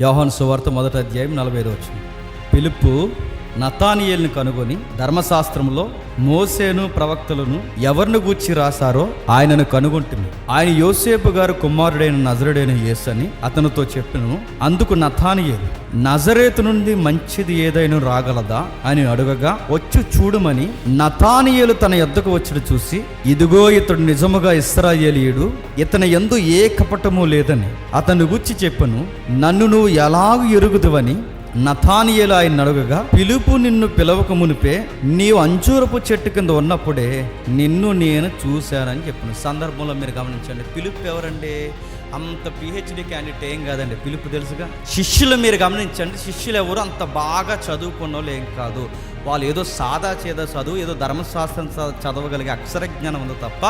యోహాను సువార్త మొదటి అధ్యాయం నలభై ఐదు వచ్చింది పిలుపు నతానియేల్ని కనుగొని ధర్మశాస్త్రంలో మోసేను ప్రవక్తలను ఎవరిని గూర్చి రాశారో ఆయనను కనుగొంటుంది ఆయన యోసేపు గారు కుమారుడైన నజరుడైన యేసు అని అతనితో చెప్పినను అందుకు నతానియేలు నజరేతు నుండి మంచిది ఏదైనా రాగలదా? అని అడుగగా వచ్చు చూడమని నతానియేలు తన ఎద్దకు వచ్చిన చూసి ఇదిగో ఇతడు నిజముగా ఇస్రాయేలీయుడు ఇతని ఎందు ఏ కపటము లేదని అతను గుచ్చి చెప్పను నన్ను నువ్వు ఎలాగూ ఎరుగుదువని నథానియలు ఆయన అడగగా పిలుపు నిన్ను పిలవక మునిపే నీవు అంజూరపు చెట్టు కింద ఉన్నప్పుడే నిన్ను నేను చూశానని చెప్పిన సందర్భంలో మీరు గమనించండి. పిలుపు ఎవరండి? అంత పిహెచ్డి క్యాండిడేట్ ఏం కాదండి పిలుపు తెలుసుగా. శిష్యులు మీరు గమనించండి శిష్యులు ఎవరు అంత బాగా చదువుకున్నోళ్ళు ఏం కాదు. వాళ్ళు ఏదో సాదా చేదా చదువు ఏదో ధర్మశాస్త్రం చదవగలిగే అక్షర జ్ఞానం ఉంది తప్ప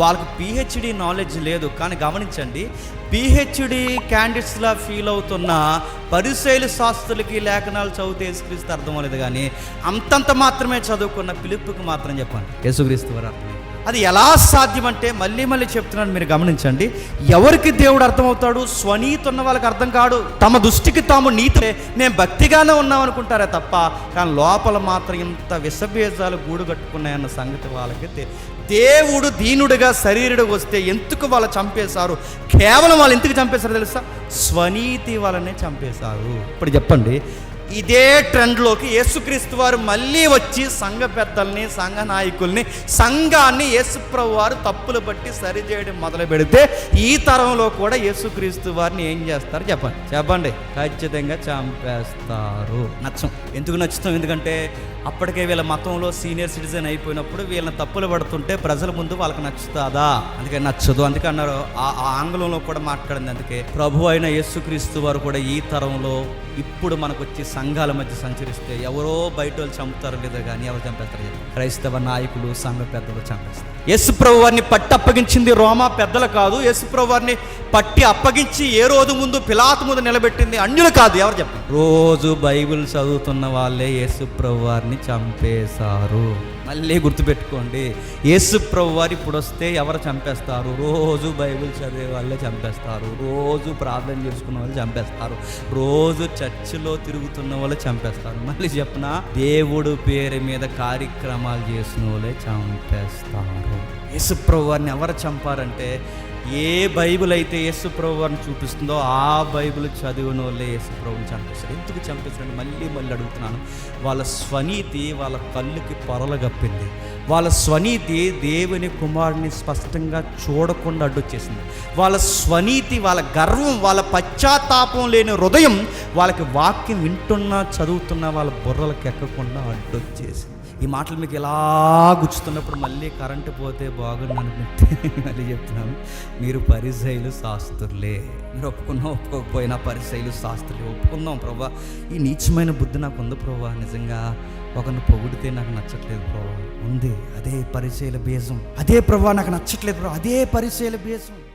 వాళ్ళకి పిహెచ్డి నాలెడ్జ్ లేదు. కానీ గమనించండి పిహెచ్డి క్యాండిడేట్స్లా ఫీల్ అవుతున్న పరిశైలు శాస్త్రులకి లేఖనాలు చదివితే యేసుక్రీస్తు అర్థం అవ్వలేదు కానీ అంతంత మాత్రమే చదువుకున్న పిలుపుకి మాత్రం చెప్పండి. యేసుక్రీస్తు వారు అర్థం అది ఎలా సాధ్యమంటే మళ్ళీ మళ్ళీ చెప్తున్నాను మీరు గమనించండి. ఎవరికి దేవుడు అర్థమవుతాడు? స్వనీతి ఉన్న వాళ్ళకి అర్థం కాడు. తమ దృష్టికి తాము నీతి నేను భక్తిగానే ఉన్నాం అనుకుంటారే తప్ప కానీ లోపల మాత్రం ఇంత విషబీజాలు గూడు కట్టుకున్నాయన్న సంగతి వాళ్ళకి దేవుడు దీనుడిగా శరీరుడు వస్తే ఎందుకు వాళ్ళు చంపేశారు? కేవలం వాళ్ళు ఎందుకు చంపేశారు తెలుసా? స్వనీతి వాళ్ళనే చంపేశారు. ఇప్పుడు చెప్పండి ఇదే ట్రెండ్లోకి యేసుక్రీస్తు వారు మళ్ళీ వచ్చి సంఘ పెద్దల్ని సంఘ నాయకుల్ని సంఘాన్ని యేసుప్రభు వారు తప్పులు బట్టి సరిచేయడం మొదలు పెడితే ఈ తరంలో కూడా యేసుక్రీస్తు వారిని ఏం చేస్తారు? చెప్పండి. చెప్పండి. ఖచ్చితంగా చంపేస్తారు. నచ్చం. ఎందుకు నచ్చుతాం? ఎందుకంటే అప్పటికే వీళ్ళ మతంలో సీనియర్ సిటిజన్ అయిపోయినప్పుడు వీళ్ళని తప్పులు పడుతుంటే ప్రజల ముందు వాళ్ళకి నచ్చుతుందా? అందుకే నచ్చదు. అందుకే అన్నారు. ఆ ఆ ఆంగ్లంలో కూడా మాట్లాడింది అందుకే. ప్రభు అయిన యేసుక్రీస్తు వారు కూడా ఈ తరంలో ఇప్పుడు మనకు వచ్చి సంఘాల మధ్య సంచరిస్తే ఎవరో బయట వాళ్ళు చంపుతారు లేదా కానీ ఎవరు చంపేస్తారు క్రైస్తవ నాయకులు సంఘ పెద్దలు చంపేస్తారు. యేసు ప్రభు వారిని పట్టి అప్పగించింది రోమా పెద్దలు కాదు. యేసు ప్రభు వారిని పట్టి అప్పగించి ఏ రోజు ముందు పిలాత ముందు నిలబెట్టింది అన్యులు కాదు. ఎవరు చెప్పండి? రోజు బైబిల్ చదువుతున్న వాళ్ళే యేసు ప్రభు వారిని చంపేశారు. మళ్ళీ గుర్తుపెట్టుకోండి. యేసు ప్రభు వారు ఇప్పుడు వస్తే ఎవరు చంపేస్తారు? రోజు బైబిల్ చదివే వాళ్ళే చంపేస్తారు. రోజు ప్రార్థన చేసుకున్న వాళ్ళు చంపేస్తారు. రోజు చర్చిలో తిరుగుతున్న వాళ్ళు చంపేస్తారు. మళ్ళీ చెప్పిన? దేవుడు పేరు మీద కార్యక్రమాలు చేసిన వాళ్ళే చంపేస్తారు. యేసుప్రభు వారిని ఎవరు చంపారంటే ఏ బైబిల్ అయితే యేసుప్రభు అని చూపిస్తుందో ఆ బైబిల్ చదివిన వాళ్ళే యేసుప్రభుని చంపేశారు. ఎందుకు చంపేశారని మళ్ళీ మళ్ళీ అడుగుతున్నాను. వాళ్ళ స్వనీతి వాళ్ళ కళ్ళుకి పొరలు గప్పింది వాళ్ళ స్వనీతి దేవుని కుమారుని స్పష్టంగా చూడకుండా అడ్డొచ్చేసింది. వాళ్ళ స్వనీతి వాళ్ళ గర్వం వాళ్ళ పశ్చాత్తాపం లేని హృదయం వాళ్ళకి వాక్యం వింటున్నా చదువుతున్నా వాళ్ళ బుర్రలకు ఎక్కకుండా అడ్డొచ్చేసింది. ఈ మాటలు మీకు ఎలా గుచ్చుతున్నప్పుడు మళ్ళీ కరెంటు పోతే బాగుండు అనుకుంటే మళ్ళీ చెప్తున్నాను. మీరు పరిశైలు శాస్త్రులే. మీరు ఒప్పుకున్నా ఒప్పుకోకపోయినా పరిశైలు శాస్త్రులే. ఒప్పుకుందాం ప్రభా. ఈ నీచమైన బుద్ధి నాకు ఉంది ప్రభా. నిజంగా ఒకరిని పొగిడితే నాకు నచ్చట్లేదు ప్రభా. ఉంది. అదే పరిచయల బీజం అదే ప్రభా నాకు నచ్చట్లేదు ప్రభా. అదే పరిచయల బీజం